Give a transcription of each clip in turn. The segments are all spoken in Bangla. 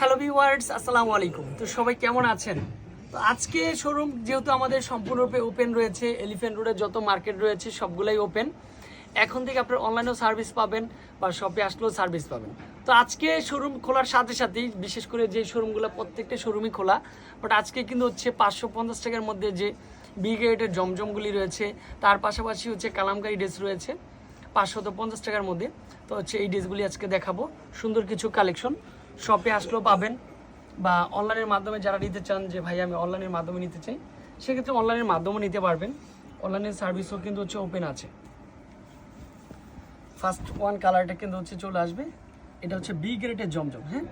হ্যালো ভিউয়ার্স আসসালামু আলাইকুম। তো সবাই কেমন আছেন? তো আজকে শোরুম যেহেতু আমাদের সম্পূর্ণরূপে ওপেন রয়েছে এলিফ্যান্ট রোডের যত মার্কেট রয়েছে, সবগুলাই ওপেন এখন থেকে আপনার অনলাইনেও সার্ভিস পাবেন বা শপে আসলেও সার্ভিস পাবেন। তো আজকে শোরুম খোলার সাথে সাথেই, বিশেষ করে যে শোরুমগুলো প্রত্যেকটা শোরুমই খোলা বাট আজকে কিন্তু হচ্ছে পাঁচশো পঞ্চাশ টাকার মধ্যে যে বি গ্রেডের জমজমগুলি রয়েছে, তার পাশাপাশি হচ্ছে কালামকারি ড্রেস রয়েছে পাঁচশত পঞ্চাশ টাকার মধ্যে। তো হচ্ছে এই ড্রেসগুলি আজকে দেখাবো। সুন্দর কিছু কালেকশন শপে আসলেও পাবেন বা অনলাইনের মাধ্যমে যারা নিতে চান যে, ভাই, আমি অনলাইনের মাধ্যমে নিতে চাই, সেক্ষেত্রে অনলাইনের মাধ্যমে নিতে পারবেন। অনলাইনের সার্ভিসও কিন্তু হচ্ছে ওপেন আছে। ফার্স্ট ওয়ান কালারটা কিন্তু হচ্ছে চলে আসবে। এটা হচ্ছে বি গ্রেডের জমজম হ্যাঁ?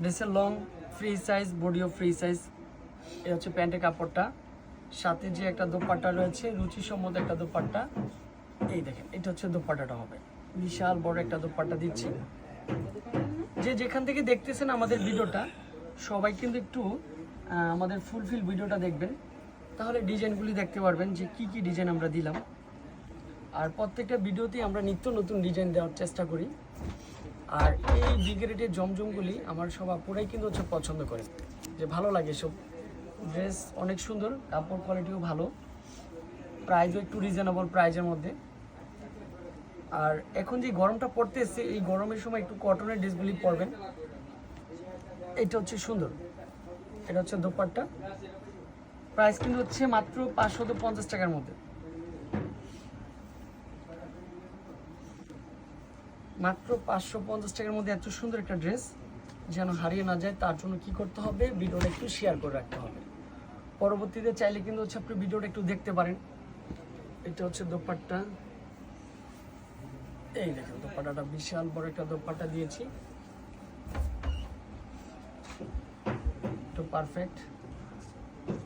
ড্রেসের লং ফ্রি সাইজ বডিও ফ্রি সাইজ এটা হচ্ছে প্যান্টের কাপড়টা। সাথে যে একটা দোপাট্টা রয়েছে, রুচিসম্মত একটা দোপাট্টা। এই দেখেন, এটা হচ্ছে দোপাট্টাটা হবে। বিশাল বড় একটা দোপাট্টা দিচ্ছি। যে যেখান থেকে দেখতেছেন আমাদের ভিডিওটা, সবাই কিন্তু একটু আমাদের ফুলফিল ভিডিওটা দেখবেন। তাহলে ডিজাইনগুলি দেখতে পারবেন যে কি কি ডিজাইন আমরা দিলাম। আর প্রত্যেকটা ভিডিওতেই আমরা নিত্য নতুন ডিজাইন দেওয়ার চেষ্টা করি। আর এই বিগ্রেডের জমজমগুলি আমার সব আপুরাই কিন্তু হচ্ছে পছন্দ করে। যে ভালো লাগে সব। ড্রেস অনেক সুন্দর, কাপড় কোয়ালিটিও ভালো। প্রাইজও একটু রিজনেবল প্রাইজের মধ্যে। আর এখন যে গরমটা পড়তে পড়তেছে, এই গরমের সময় একটু কটনের ড্রেসগুলি পরবেন এটা হচ্ছে সুন্দর। এটা হচ্ছে দোপাট্টা। প্রাইস কিন্তু হচ্ছে মাত্র পাঁচশত পঞ্চাশ টাকার মধ্যে। মাত্র পাঁচশো পঞ্চাশ টাকার মধ্যে এত সুন্দর একটা ড্রেস যেন হারিয়ে না যায়, তার জন্য কি করতে হবে? ভিডিওটা একটু শেয়ার করে রাখতে হবে। পরবর্তীতে চাইলে কিন্তু হচ্ছে আপনি ভিডিওটা একটু দেখতে পারেন। এটা হচ্ছে দোপাট্টা। এই দেখেন দোপাট্টাটা বিশাল বড় একটা দোপাট্টা দিয়েছি। তো পারফেক্ট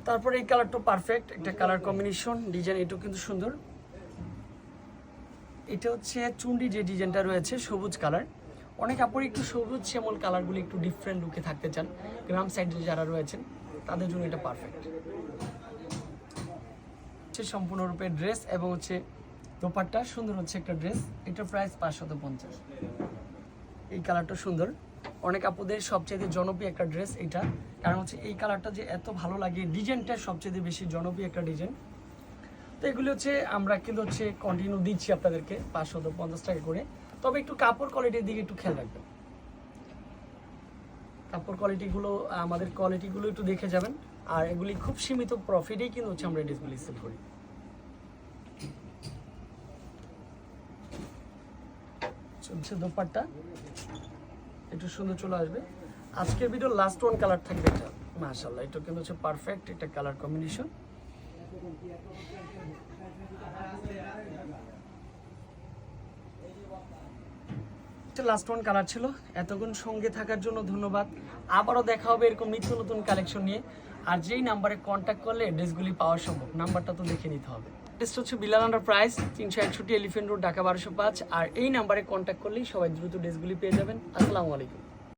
তারপরে এই কালারটা পারফেক্ট একটা কালার কম্বিনেশন ডিজাইন এটাও কিন্তু সুন্দর। এটা হচ্ছে চুন্ডি যে ডিজাইনটা রয়েছে সবুজ কালার অনেক আপুরি একটু সবুজ শ্যামল কালারগুলি একটু ডিফারেন্ট লুকে থাকতে চান। গ্রাম সাইডে যারা রয়েছেন তাদের জন্য এটা পারফেক্ট হচ্ছে সম্পূর্ণরূপে ড্রেস এবং হচ্ছে দোপাট্টা, সুন্দর হচ্ছে একটা ড্রেস এটার প্রাইস পাঁচশত পঞ্চাশ। এই কালারটা সুন্দর। অনেক আপুদের সবচেয়ে জনপ্রিয় একটা ড্রেস এটা। কারণ হচ্ছে এই কালারটা যে এত ভালো লাগে, ডিজাইনটা সবচেয়ে বেশি জনপ্রিয় একটা ডিজাইন। তো এগুলি হচ্ছে, আমরা কিন্তু হচ্ছে কন্টিনিউ দিচ্ছি আপনাদেরকে পাঁচশত পঞ্চাশ টাকা করে। তবে একটু কাপড় কোয়ালিটির দিকে একটু খেয়াল রাখবেন। কাপড় কোয়ালিটিগুলো আমাদের কোয়ালিটিগুলো একটু দেখে যাবেন। আর এগুলি খুব সীমিত প্রফিটেই কিন্তু হচ্ছে আমরা ড্রেসগুলি সেল করি। চলছে দোপাট্টা। একটু সুন্দর চলে আসবে। আজকের ভিডিও লাস্ট ওয়ান কালার থাকবে এটা। মাশাল্লাহ এটা কিন্তু হচ্ছে পারফেক্ট একটা colour combination last one colour ছিল। এতক্ষণ সঙ্গে থাকার জন্য ধন্যবাদ। আবারও দেখা হবে এরকম নিত্য নতুন কালেকশন নিয়ে। আর যেই নাম্বারে কন্ট্যাক্ট করলে ড্রেসগুলি পাওয়া সম্ভব। নাম্বারটা তো দেখে নিতে হবে। ড্রেসটা হচ্ছে বিলাল প্রাইস, তিনশো একষট্টি এলিফেন্ট রোড, ঢাকা বারোশো পাঁচ। আর এই নাম্বারে কন্ট্যাক্ট করলেই সবাই দ্রুত ড্রেসগুলি পেয়ে যাবেন। আসসালামু আলাইকুম।